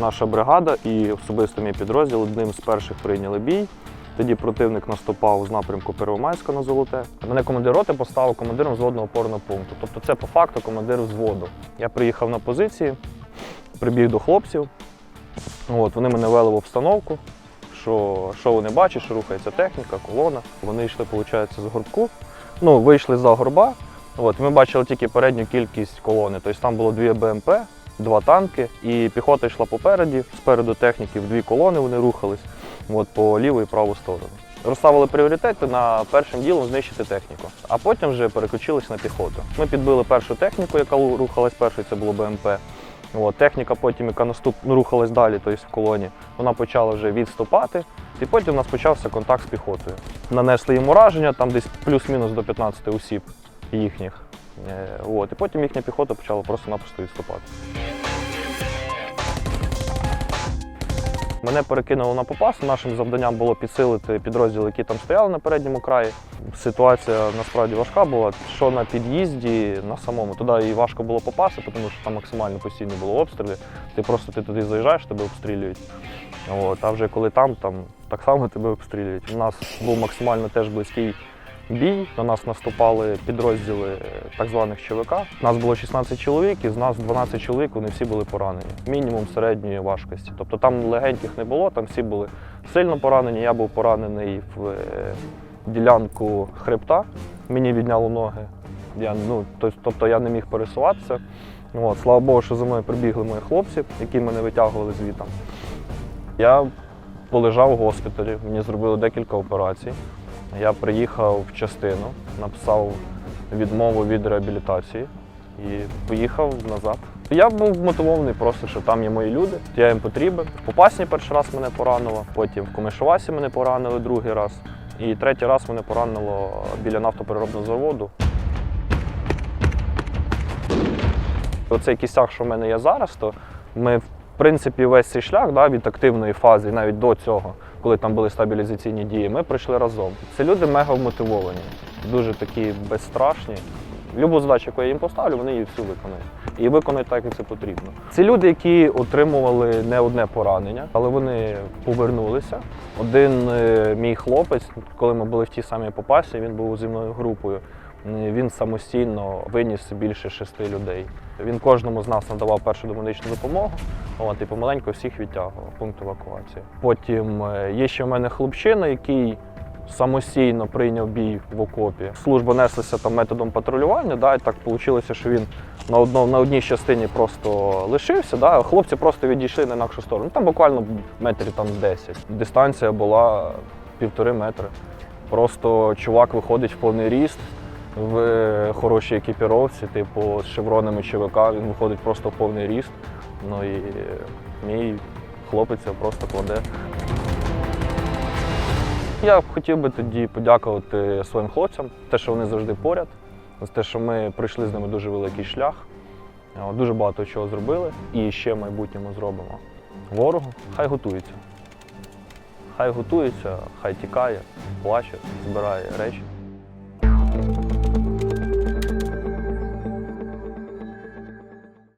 наша бригада і особисто мій підрозділ одним з перших прийняли бій. Тоді противник наступав з напрямку Первомайська на Золоте. Мене командир роти поставив командиром взводного опорного пункту. Тобто це по факту командир взводу. Я приїхав на позиції, прибіг до хлопців. От, вони мене вели в обстановку, що, що вони бачать, що рухається техніка, колона. Вони йшли, виходить, з горбку. Ну, вийшли за горба. От, ми бачили тільки передню кількість колони. Тобто там було дві БМП, два танки, і піхота йшла попереді, спереду техніків дві колони вони рухались от, по ліву і праву сторону. Розставили пріоритети на першим ділом знищити техніку, а потім вже переключились на піхоту. Ми підбили першу техніку, яка рухалась першою, це було БМП. От, техніка потім, яка наступ... ну, рухалась далі, тобто в колоні, вона почала вже відступати, і потім у нас почався контакт з піхотою. Нанесли їм ураження, там десь плюс-мінус до 15 осіб їхніх. Е, От, і потім їхня піхота почала просто-напросто відступати. Мене перекинуло на попас. Нашим завданням було підсилити підрозділи, які там стояли на передньому краї. Ситуація насправді важка була. Що на під'їзді, на самому, туди і важко було попасти, тому що там максимально постійно було обстріли. Ти просто ти туди заїжджаєш, тебе обстрілюють. От, а вже коли там, там так само тебе обстрілюють. У нас був максимально теж близький бій. На нас наступали підрозділи е, так званих ЧВК. Нас було 16 чоловік, і з нас 12 чоловік, вони всі були поранені. Мінімум середньої важкості. Тобто там легеньких не було, там всі були сильно поранені. Я був поранений в е, ділянку хребта, мені відняло ноги. Я, ну, тобто я не міг пересуватися. От, слава Богу, що за мною прибігли мої хлопці, які мене витягували звітом. Я полежав у госпіталі, мені зробили декілька операцій. Я приїхав в частину, написав відмову від реабілітації і поїхав назад. Я був мотивований просто, що там є мої люди, я їм потрібен. Попасні перший раз мене поранило, потім в Комишувасі мене поранили другий раз. І третій раз мене поранило біля нафтопереробного заводу. Оцей кістяк, що в мене є зараз, то ми, принципі, весь цей шлях да, від активної фази, навіть до цього, коли там були стабілізаційні дії, ми пройшли разом. Це люди мега вмотивовані, дуже такі безстрашні. Любу задачу, яку я їм поставлю, вони її всю виконають. І виконають так, як це потрібно. Це люди, які отримували не одне поранення, але вони повернулися. Один е, мій хлопець, коли ми були в тій самій попасі, він був зі мною групою. М, Він самостійно виніс більше шести людей. Він кожному з нас надавав першу домедичну допомогу, от, і помаленьку всіх відтягував пункт евакуації. Потім е, є ще в мене хлопчина, який самостійно прийняв бій в окопі. Служба неслася там методом патрулювання, да, і так вийшло, що він на, одно, на одній частині просто лишився, да, хлопці просто відійшли на інакшу сторону. Там буквально метрів там 10. Дистанція була півтори метри. Просто чувак виходить в повний ріст в хорошій екіпіровці, типу з шевронами ЧВК, він виходить просто в повний ріст. Ну і мій хлопець просто кладе. Я б хотів би тоді подякувати своїм хлопцям, те, що вони завжди поряд, за те, що ми пройшли з ними дуже великий шлях, Е, дуже багато чого зробили і ще в майбутньому зробимо. Ворогу хай готується. Хай готується, хай тікає, плаче, збирає речі.